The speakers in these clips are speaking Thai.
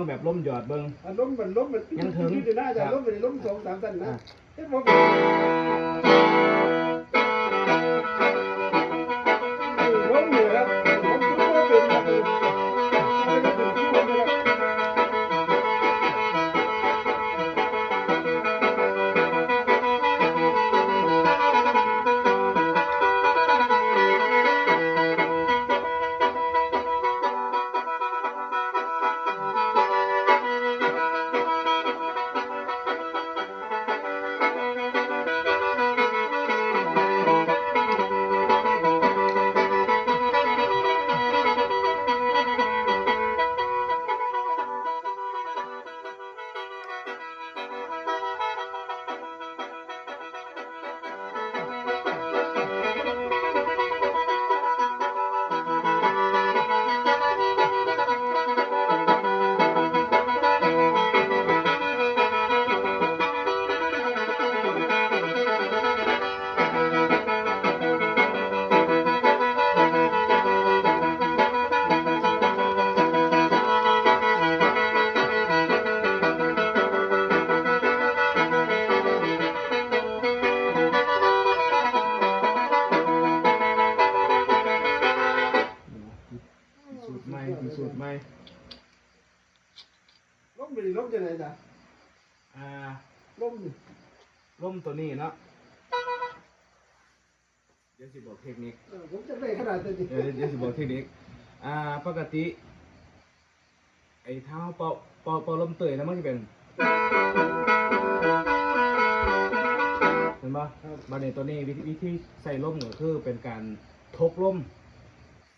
องแบบล้มหยอดเบิ่งอันล้มมันล้มมันยังถึงยืดได้แต่ครับล้มมันล้มสองสามตันนะอ่าเฮ็ดบ่เป็น มไปดิล้มจะไหนจ้ะอ่าล้มนี่ล้มตัวนี้เนาะเดี๋ยวสิบอกเทคนิคเออผมจะได้ขนาดนี้เดี๋ยวเดี๋ยวสิบอกเทคนิคอ่าปกติ ไอ้เท้าเป่าเป่าเป่าลมเตยนะมันจะเป็นเห็นปะบาเนตัวนี้วิธีวิธีใส่ล่มก็คือเป็นการทกล่ม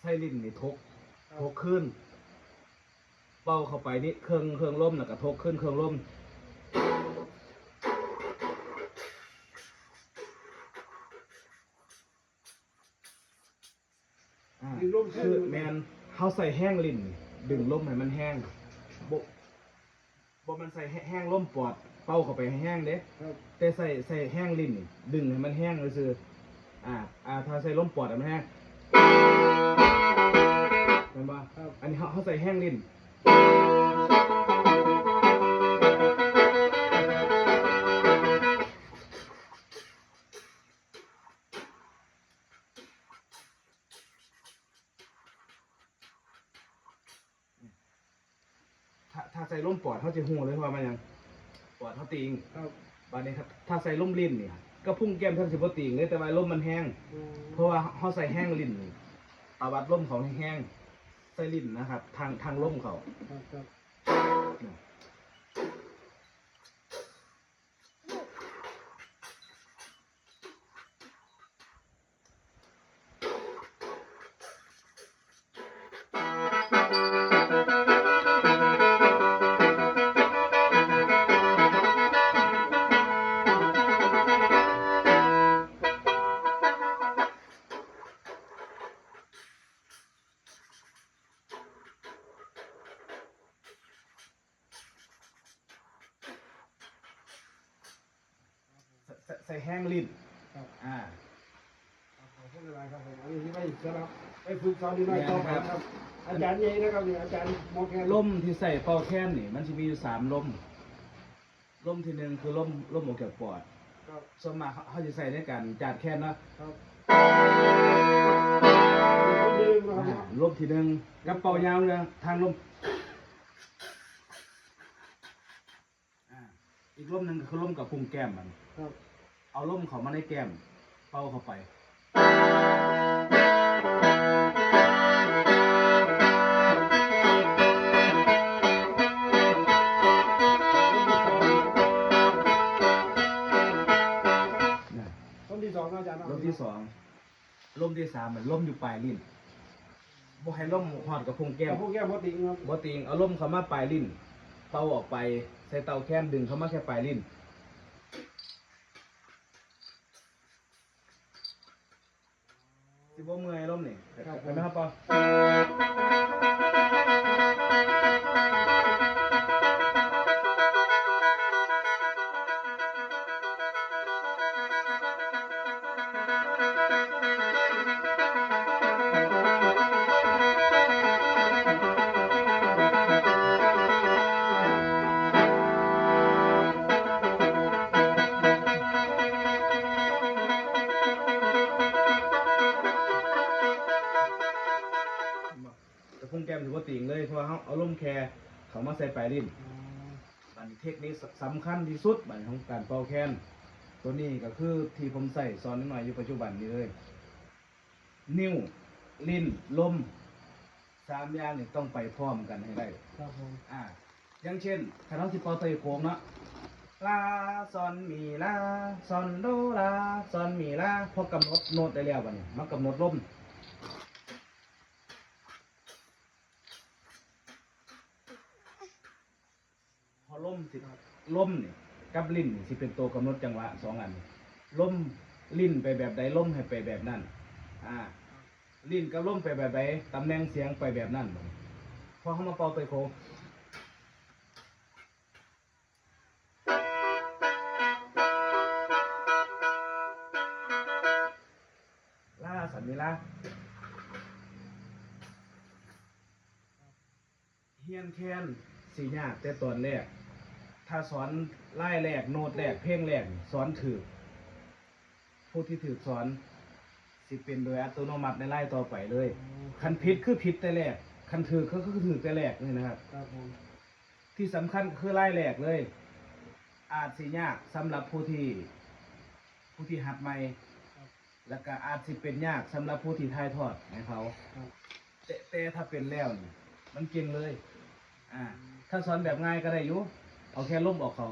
ใส่ลิ้นนี่ทกทกขึ้น เป่าเข้าไปนี่เครื่องเครื่องล่มแล้วก็ทกขึ้นเครื่องล่มอ่าดึงล้มแค่คือแมนเขาใส่แห้งลิ้นดึงล่มให้มันแห้งบ่บ่มันใส่แห้งล่มปอด เป่าเข้าไปให้แห้งเด้ครับแต่ใส่ใส่แห้งลิ้นนี่ดึงให้มันแห้งก็คืออ่า อ่าถ้าใส่ล่มปอดอะมันแห้งเห็นปะครับอันนี้เขาเขาใส่แห้งลิ้น ถ้าถ้าใส่ล่มปอดเขาจะหูเลยว่ามันยังปอดเขาติงครับบาดนี้ครับถ้าใส่ล่มลิ้นเนี่ยก็พุ่งแก้มทั้งสิบติงเลยแต่ว่าล่มมันแห้งอืมเพราะว่าเขาใส่แห้งลิ้นนี่ตาวัดล่มเขาแห้ง ไซรินนะครับ ทางทางล่มเขา ครับครับ ส่ใส่แห้งลิ้นครับอ่าขอบคุณหลายครับผมอันนี้ไม่สำหรับไปฝึกสอนดีหน่อยต่อไปครับ อาจารย์ใหญ่นะครับนี่อาจารย์หมอแคนล่มที่ใส่เป่าแค้นนี่ มันจะมีอยู่สามล่มล่มที่หนึ่งคือล่มล่มออกจากปอดครับส่วนมากเขาเขาจะใส่ในการจาดแค้นเนาะครับคนยืนนะคอ่ารับล่มที่หนึ่งกับเป่ายาวเนี่ยทางล่มอ่าอีกล่มหนึ่งคือล่มกับพุงแก้มมัน ครับ เอาล่มเขามาในแก้มเป่าเข้าไปนะคนที่สองนะอาจารย์เนาะล่มที่สองล่มที่สามมันล่มอยู่ปลายลิ้นบ่ให้ล่มหอดกับพุงแก้มกับพวกแก้มพวกติงครับ บ่ติงเอาล่มเขามาปลายลิ้นเป่าออกไป ใส่เตาแค้นดึงเขามาแค่ปลายลิ้น สิบ่เมื่อยล่มนี่เห็นไหมครับปอ เอาลมแคร์เขามาใส่ปลายลิ้นอ๋ออันนี้เทคนิคสำคัญที่สุดบัดของการเป่าแคนตัวนี้ก็คือที่ผมใส่สอนนิดหน่อยอยู่ปัจจุบันนี้เลย นิ้วลิ้นลมสามอย่างนี่ต้องไปพร้อมกันให้ได้ครับผมอ่าอย่างเช่นถ้าเราสิเป่าเตยโค้งเนาะลาซอนมีลาซอนโดลาซอนมีลาพอกำหนดโน้ตได้แล้วบัดนี้มากำหนดลม พอล่ม สิล่มนี่กับลิ้นนี่สิเป็นตัวกำหนดจังหวะสองอันนี่ล่มลิ้นไปแบบใดล่มให้ไปแบบนั้นอ่าลิ้นกับล่มไปแบบใดตำแหน่งเสียงไปแบบนั้นพอเขามาเป่าเตยโค้งลาสันนิลาเฮียนแคนสียากแต่ตอนแรก ถ้าสอนไล่แรกโน้ตแรกเพลงแรกนี่สอนถือผู้ที่ถือสอนสิเป็นโดยอัตโนมัติในไล่ต่อไปเลยคันผิดคือผิดแต่แรกคันถือก็คือถือแต่แรกนี่นะครับ ครับผมที่สำคัญก็คือไล่แรกเลย อาจสิยากสำหรับผู้ที่ ผู้ที่หัดใหม่ครับแล้วก็อาจสิเป็นยากสำหรับผู้ที่ถ่ายทอดให้เขา ครับ แต่แต่ถ้าเป็นแล้วนี่มันเก่งเลย อ่า ถ้าสอนแบบง่ายก็ได้อยู่ เอาแค่ล่มออกเขา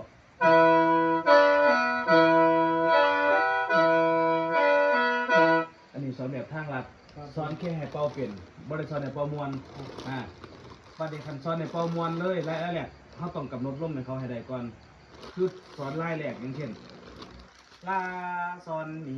อันนี้สอนแบบทางลัดครับสอนแค่ให้เป่าเป็นบริสอนให้เป่ามวนอ่าประเด็นคันสอนให้เป่ามวนเลยและแหละเขาต้องกำหนดล่มให้เขาให้ได้ก่อน คือสอนไล่แหลกอย่างเช่นลาซอนมี